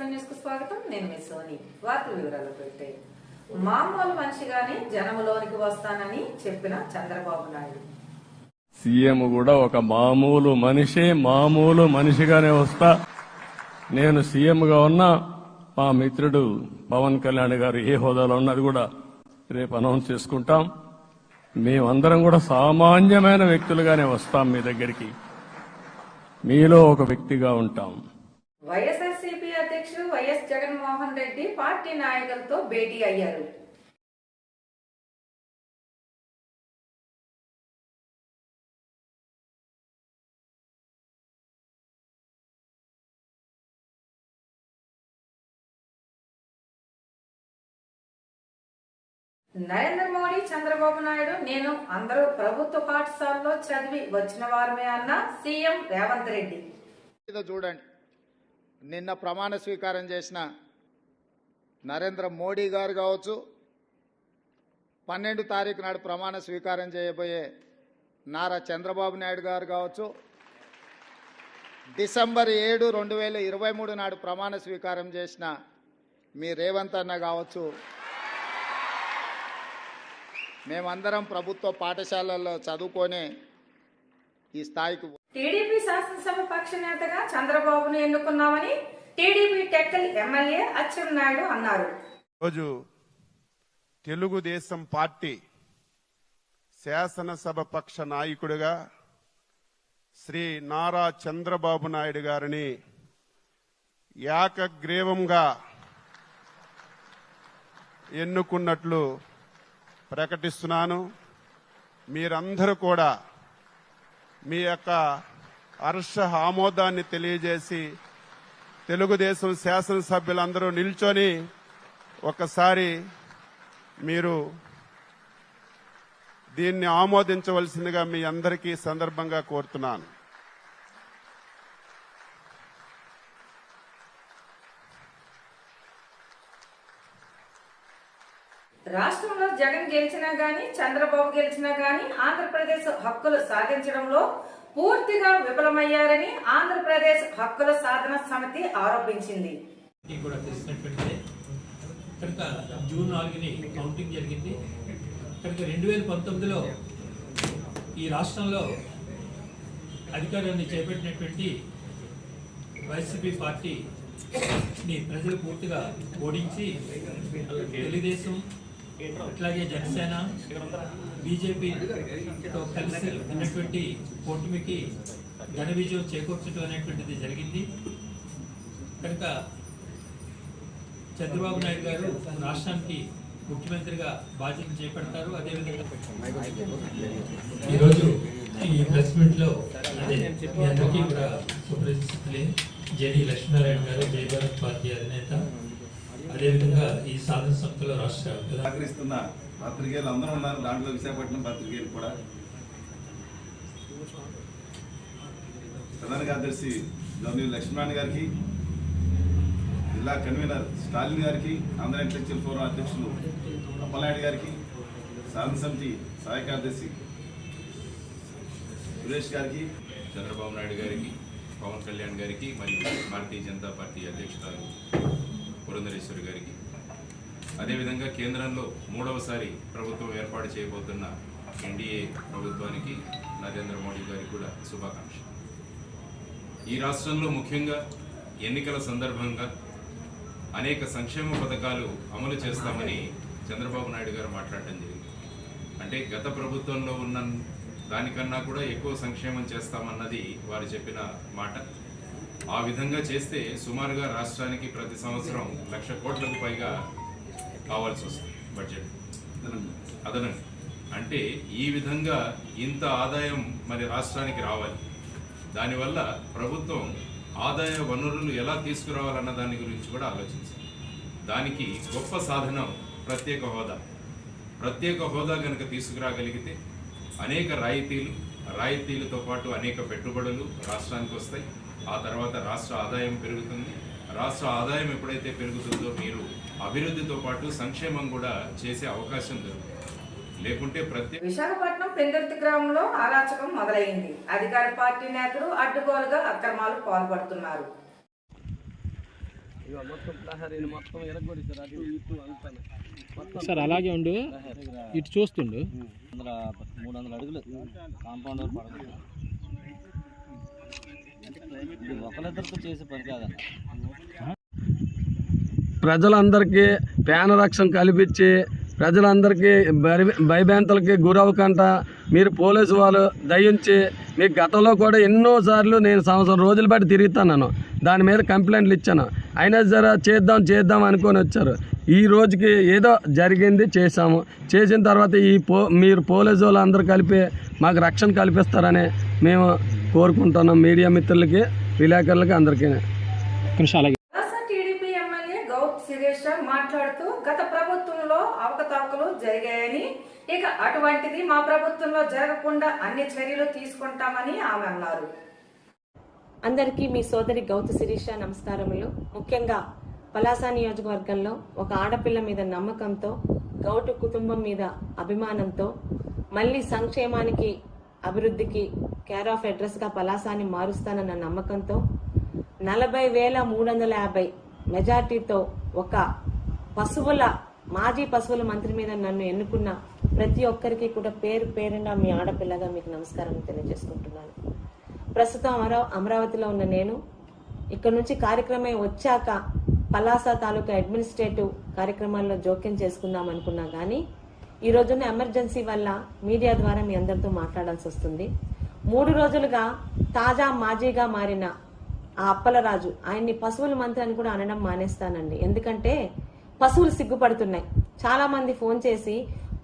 Seven న్యూస్కు స్వాగతం. నేను మీ సోని. వార్తల వివరాలు పెట్టే మామూలు మనిషిగానే జనములోనికి వస్తానని చెప్పిన చంద్రబాబు నాయుడు. సీఎం కూడా ఒక మామూలు మనిషి మామూలు మనిషిగానే వస్తా. నేను సీఎంగా ఉన్నా మా మిత్రుడు పవన్ కళ్యాణ్ గారు ఏ హోదాలో ఉన్నది కూడా రేపు అనౌన్స్ చేసుకుంటాం. మేమందరం కూడా సామాన్యమైన వ్యక్తులుగానే వస్తాం మీ దగ్గరికి. మీలో ఒక వ్యక్తిగా ఉంటాం. వైఎస్ఆర్సీపీ అధ్యక్షుడు వైఎస్ జగన్మోహన్ రెడ్డి పార్టీ నాయకులతో భేటీ అయ్యారు. నరేంద్ర మోడీ చంద్రబాబు నాయుడు నేను అందరూ ప్రభుత్వ పాఠశాలలో చదివి వచ్చిన వారమే అన్న సీఎం రేవంత్ రెడ్డి. చూడండి. నిన్న ప్రమాణ స్వీకారం చేసిన నరేంద్ర మోడీ గారు కావచ్చు పన్నెండు తారీఖు నాడు ప్రమాణ స్వీకారం చేయబోయే నారా చంద్రబాబు నాయుడు గారు కావచ్చు డిసెంబర్ ఏడు రెండు వేల ఇరవై మూడు నాడు ప్రమాణ స్వీకారం చేసిన మీ రేవంత్ అన్న కావచ్చు మేమందరం ప్రభుత్వ పాఠశాలల్లో చదువుకొని ఈ స్థాయికి టీడీపీ శాసనసభ పక్ష నేతగా చంద్రబాబును ఎన్నుకున్నామని టీడీపీ టెక్కల్ ఎమ్మెల్యే అచ్చెన్నాయుడు అన్నారు. రోజు తెలుగుదేశం పార్టీ శాసనసభ పక్ష నాయకుడిగా శ్రీ నారా చంద్రబాబు నాయుడు గారిని ఏకగ్రీవంగా ఎన్నుకున్నట్లు ప్రకటిస్తున్నాను. మీరందరూ కూడా మీ యొక్క హర్ష ఆమోదాన్ని తెలియజేసి తెలుగుదేశం శాసనసభ్యులందరూ నిల్చొని ఒకసారి మీరు దీన్ని ఆమోదించవలసిందిగా మీ అందరికీ సందర్భంగా కోరుతున్నాను రాష్ట్రంలో జగన్ గెలిచినా గాని చంద్రబాబు గెలిచినా గాని ఆంధ్రప్రదేశ్ హక్కులు సాధించడంలో పూర్తిగా విఫలమయ్యారని ఆంధ్రప్రదేశ్ హక్కుల సాధన సమితి ఆరోపించింది. కూడా కనుక జూన్ నాలుగుని కౌంటింగ్ జరిగింది. కనుక రెండు వేల పంతొమ్మిదిలో ఈ రాష్ట్రంలో అధికారాన్ని చేపట్టినటువంటి వైసీపీ పార్టీని ప్రజలు పూర్తిగా ఓడించి తెలుగుదేశం అట్లాగే జనసేన బీజేపీతో కలిసి ఉన్నటువంటి కూటమికి ఘన విజయం చేకూర్చడం అనేటువంటిది జరిగింది. కనుక చంద్రబాబు నాయుడు గారు రాష్ట్రానికి ముఖ్యమంత్రిగా బాధ్యత చేపడతారు. అదేవిధంగా ఈరోజు ఈ ప్రెస్ మీట్లో అదే అందరికీ కూడా సుప్రసిద్ధులే జేడి లక్ష్మీనారాయణ గారు జై భారత్ పార్టీ అధినేత. అదేవిధంగా ఈ సాధన సంస్థలో రాష్ట్ర సహకరిస్తున్న పత్రికేయులు అందరూ ఉన్నారు. దాంట్లో విశాఖపట్నం పత్రికేయులు కూడా. ప్రధాన కార్యదర్శి గవర్నర్ లక్ష్మణ్ గారికి జిల్లా కన్వీనర్ స్టాలిన్ గారికి ఆంధ్ర ఇంటలెక్చువల్ ఫోరం అధ్యక్షులు అప్పలనాయుడు గారికి సాధన సమితి సహాయ కార్యదర్శి సురేష్ గారికి చంద్రబాబు నాయుడు గారికి పవన్ కళ్యాణ్ గారికి మరియు భారతీయ జనతా పార్టీ అధ్యక్షురాలు పురంధరేశ్వరి గారికి. అదేవిధంగా కేంద్రంలో మూడవసారి ప్రభుత్వం ఏర్పాటు చేయబోతున్న ఎన్డీఏ ప్రభుత్వానికి నరేంద్ర మోడీ గారికి కూడా శుభాకాంక్షలు. ఈ రాష్ట్రంలో ముఖ్యంగా ఎన్నికల సందర్భంగా అనేక సంక్షేమ పథకాలు అమలు చేస్తామని చంద్రబాబు నాయుడు గారు మాట్లాడటం జరిగింది. అంటే గత ప్రభుత్వంలో ఉన్న దానికన్నా కూడా ఎక్కువ సంక్షేమం చేస్తామన్నది వారు చెప్పిన మాట. ఆ విధంగా చేస్తే సుమారుగా రాష్ట్రానికి ప్రతి సంవత్సరం లక్ష కోట్లకు పైగా కావాల్సి వస్తుంది బడ్జెట్. అదనంగా. అంటే ఈ విధంగా ఇంత ఆదాయం మరి రాష్ట్రానికి రావాలి. దానివల్ల ప్రభుత్వం ఆదాయ వనరులు ఎలా తీసుకురావాలన్న దాని గురించి కూడా ఆలోచించాలి. దానికి గొప్ప సాధనం ప్రత్యేక హోదా. ప్రత్యేక హోదా కనుక తీసుకురాగలిగితే అనేక రాయితీలు రాయితీలతో పాటు అనేక పెట్టుబడులు రాష్ట్రానికి వస్తాయి. ఆ తర్వాత రాష్ట్ర ఆదాయం పెరుగుతుంది. రాష్ట్ర ఆదాయం ఎప్పుడైతే పెరుగుతుందో మీరు అభివృద్ధితో పాటు సంక్షేమం కూడా చేసే అవకాశం దొరుకుతుంది. లేకుంటే ప్రత్యేక విశాఖపట్నం పెందుర్తి గ్రామంలో అరాచకం మొదలైంది. అధికార పార్టీ నేతలు అడ్డుగోలుగా అక్రమాలు పాల్పడుతున్నారు. మొత్తం ప్రహరీని మొత్తం ఎరగొడిచారు అటు ఇటు అంతా మొత్తం సార్ అలాగే ఉండు. ఇటు చూస్తుండు. వందల మూడు వందల అడుగులు. కాంపౌండ్ పడదు ఒకరిద్దరితో చేసే పని కాదన్న. ప్రజలందరికీ ప్రాణ రక్షణ కల్పించి ప్రజలందరికీ భయ- భయభ్రాంతులకి గురవ్వకుండా మీరు పోలీసు వాళ్ళు దయించి మీకు గతంలో కూడా ఎన్నోసార్లు నేను సంవత్సరం రోజులు బట్టి తిరుగుతున్నాను దాని మీద కంప్లైంట్లు ఇచ్చాను. అయినా సరే చేద్దాం చేద్దాం అనుకొని వచ్చారు. ఈ రోజుకి ఏదో జరిగింది చేశాము. చేసిన తర్వాత ఈ పో మీరు పోలీసు వాళ్ళు కలిపి మాకు రక్షణ కల్పిస్తారని మేము కోరుకుంటున్నాం. మీడియా మిత్రులకి విలేకరులకి అందరికీ. కృషి అలాగే పలాస టీడీపీ ఎమ్మెల్యే గౌత్ శిరీష మాట్లాడుతూ గత ప్రభుత్వంలో అవకతవకలు జరిగాయని. ఇక అటువంటిది మా ప్రభుత్వంలో జరగకుండా అన్ని చర్యలు తీసుకుంటామని ఆమె అన్నారు. అందరికీ మీ సోదరి గౌత శిరీష నమస్కారములు. ముఖ్యంగా పలాస నియోజకవర్గంలో ఒక ఆడపిల్ల మీద నమ్మకంతో గౌటు కుటుంబం మీద అభిమానంతో మళ్ళీ సంక్షేమానికి అభివృద్ధికి కేర్ ఆఫ్ అడ్రస్గా పలాసాని మారుస్తానన్న నమ్మకంతో నలభై వేల మూడు వందల యాభై మెజార్టీతో ఒక పశువుల మాజీ పశువుల మంత్రి మీద నన్ను ఎన్నుకున్న ప్రతి ఒక్కరికి కూడా పేరు పేరున మీ ఆడపిల్లగా మీకు నమస్కారం తెలియజేసుకుంటున్నాను. ప్రస్తుతం అమరా అమరావతిలో ఉన్న నేను. ఇక్కడ నుంచి కార్యక్రమం వచ్చాక పలాస తాలూకా అడ్మినిస్ట్రేటివ్ కార్యక్రమాల్లో జోక్యం చేసుకుందాం అనుకున్నా కానీ ఈ రోజున ఎమర్జెన్సీ వల్ల మీడియా ద్వారా మీ అందరితో మాట్లాడాల్సి వస్తుంది. మూడు రోజులుగా తాజా మాజీగా మారిన ఆ అప్పలరాజు ఆయన్ని పశువుల మంత్రి అని కూడా అనడం మానేస్తానండి. ఎందుకంటే పశువులు సిగ్గుపడుతున్నాయి. చాలా మంది ఫోన్ చేసి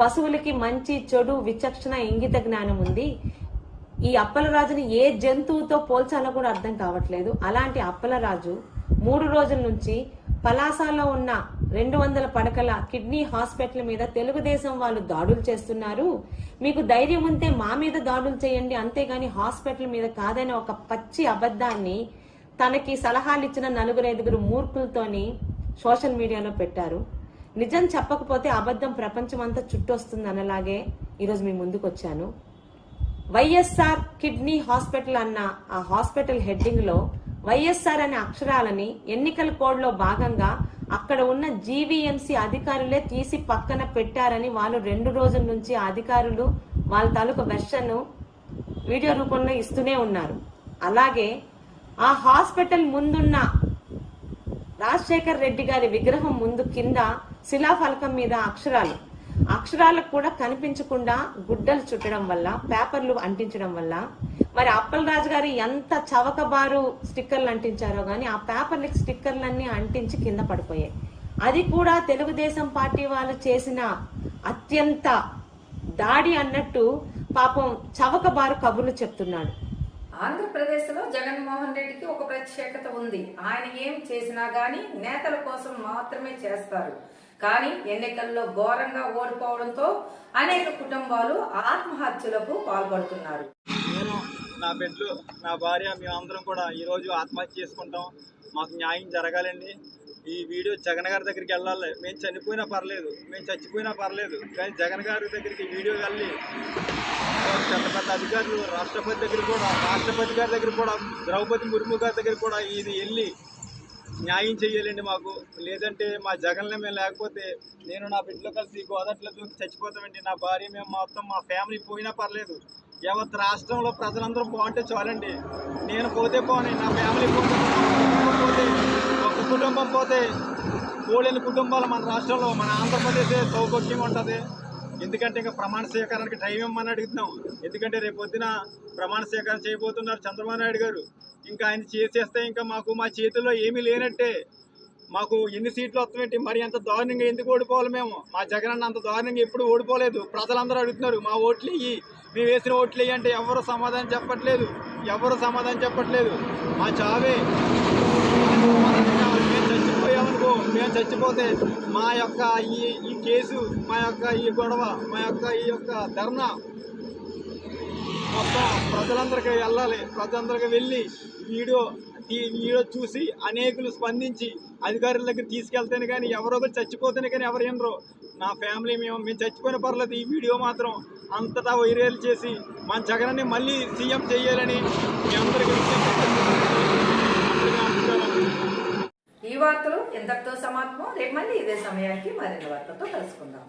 పశువులకి మంచి చెడు విచక్షణ ఇంగిత జ్ఞానం ఉంది. ఈ అప్పలరాజుని ఏ జంతువుతో పోల్చాలో కూడా అర్థం కావట్లేదు. అలాంటి అప్పలరాజు మూడు రోజుల నుంచి పలాసాలో ఉన్న రెండు వందల పడకల కిడ్నీ హాస్పిటల్ మీద తెలుగుదేశం వాళ్ళు దాడులు చేస్తున్నారు. మీకు ధైర్యం ఉంటే మా మీద దాడులు చేయండి. అంతేగాని హాస్పిటల్ మీద కాదని ఒక పచ్చి అబద్ధాన్ని తనకి సలహాలు ఇచ్చిన నలుగురు ఐదుగురు మూర్ఖులతోని సోషల్ మీడియాలో పెట్టారు. నిజం చెప్పకపోతే అబద్ధం ప్రపంచమంతా చుట్టొస్తుంది అనలాగే ఈరోజు మీ ముందుకు వచ్చాను వైఎస్ఆర్ కిడ్నీ హాస్పిటల్ అన్న ఆ హాస్పిటల్ హెడ్డింగ్లో వైఎస్ఆర్ అనే అక్షరాలని ఎన్నికల కోడ్లో భాగంగా అక్కడ ఉన్న జీవీఎంసీ అధికారులే తీసి పక్కన పెట్టారని వాళ్ళు రెండు రోజుల నుంచి అధికారులు వాళ్ళ తాలూకు వెర్షన్ వీడియో రూపంలో ఇస్తూనే ఉన్నారు. అలాగే ఆ హాస్పిటల్ ముందున్న రాజశేఖర్ రెడ్డి గారి విగ్రహం ముందు కింద శిలాఫలకం మీద అక్షరాలు. అక్షరాలకు కూడా కనిపించకుండా గుడ్డలు చుట్టడం వల్ల పేపర్లు అంటించడం వల్ల. మరి అప్పలరాజు గారు ఎంత చవకబారు స్టిక్కర్లు అంటించారో కానీ ఆ పేపర్లకి స్టిక్కర్లన్నీ అంటించి కింద పడిపోయాయి. అది కూడా తెలుగుదేశం పార్టీ వాళ్ళు చేసిన అత్యంత దాడి అన్నట్టు పాపం చవకబారు కబుర్లు చెప్తున్నాడు. ఆంధ్రప్రదేశ్లో జగన్మోహన్ రెడ్డికి ఒక ప్రత్యేకత ఉంది. ఆయన ఏం చేసినా గాని నేతల కోసం మాత్రమే చేస్తారు. కానీ ఎన్నికల్లో ఘోరంగా ఓడిపోవడంతో అనేక కుటుంబాలు ఆత్మహత్యలకు పాల్పడుతున్నారు. నేను నా బిడ్డలు నా భార్య మేమందరం కూడా ఈరోజు ఆత్మహత్య చేసుకుంటాం. మాకు న్యాయం జరగాలండి. ఈ వీడియో జగన్ గారి దగ్గరికి వెళ్ళాలి. మేము చనిపోయినా పర్లేదు. మేము చచ్చిపోయినా పర్లేదు. కానీ జగన్ గారి దగ్గరికి వీడియో వెళ్ళి పెద్ద పెద్ద అధికారులు రాష్ట్రపతి దగ్గర కూడా రాష్ట్రపతి గారి దగ్గర కూడా ద్రౌపది ముర్ము గారి దగ్గర కూడా ఇది వెళ్ళి న్యాయం చేయాలండి మాకు. లేదంటే మా జగన్లో మేము లేకపోతే నేను నా బిడ్డలో కలిసి గోదాట్లో దూకి చచ్చిపోతామండి. నా భార్య మేము మొత్తం మా ఫ్యామిలీ పోయినా పర్లేదు. యావత్ రాష్ట్రంలో ప్రజలందరూ బాగుంటే చాలండి. నేను పోతే పోని నా ఫ్యామిలీ పోతే పోతే కుటుంబం పోతే పోలేని కుటుంబాలు మన రాష్ట్రంలో మన ఆంధ్రప్రదేశ్ సౌకర్యంగా ఉంటుంది. ఎందుకంటే ఇంకా ప్రమాణ స్వీకారానికి టైం ఇవ్వమని అడుగుతున్నాం. ఎందుకంటే రేపు పొద్దున ప్రమాణ స్వీకారం చేయబోతున్నారు చంద్రబాబు నాయుడు గారు. ఇంకా ఆయన చేసేస్తే ఇంకా మాకు మా చేతుల్లో ఏమీ లేనట్టే. మాకు ఎన్ని సీట్లు వస్తామేంటి మరి అంత దారుణంగా ఎందుకు ఓడిపోవాలి మేము? మా జగన్ అన్న అంత దారుణంగా ఎప్పుడు ఓడిపోలేదు. ప్రజలందరూ అడుగుతున్నారు మా ఓట్లు ఇయ్యి. మేము వేసిన ఓట్లు ఇయ్యి అంటే ఎవరు సమాధానం చెప్పట్లేదు. ఎవరు సమాధానం చెప్పట్లేదు. మా చావే. మేము చచ్చిపోయామనుకో మేము చచ్చిపోతే మా యొక్క ఈ ఈ కేసు మా యొక్క ఈ గొడవ మా యొక్క ఈ యొక్క ధర్నా మొత్తం ప్రజలందరికీ వెళ్ళాలి. ప్రజలందరికీ వెళ్ళి వీడియో వీడియో చూసి అనేకులు స్పందించి అధికారుల దగ్గర తీసుకెళ్తేనే కానీ ఎవరో ఒకరు చచ్చిపోతేనే కానీ ఎవరు వినరు. నా ఫ్యామిలీ మేము మేము చచ్చిపోయిన పర్లేదు. ఈ వీడియో మాత్రం అంతటా వైరల్ చేసి మన జగన్ని మళ్ళీ సీఎం చేయాలని మీ అందరికీ విజ్ఞప్తి చేస్తున్నాను. అందరికీ నమస్కారం. ఈ వార్తలు ఎంతటితో సమాప్తం రేపు మళ్ళీ ఇదే సమయానికి మరిన్ని వార్తలతో కలుసుకుందాం.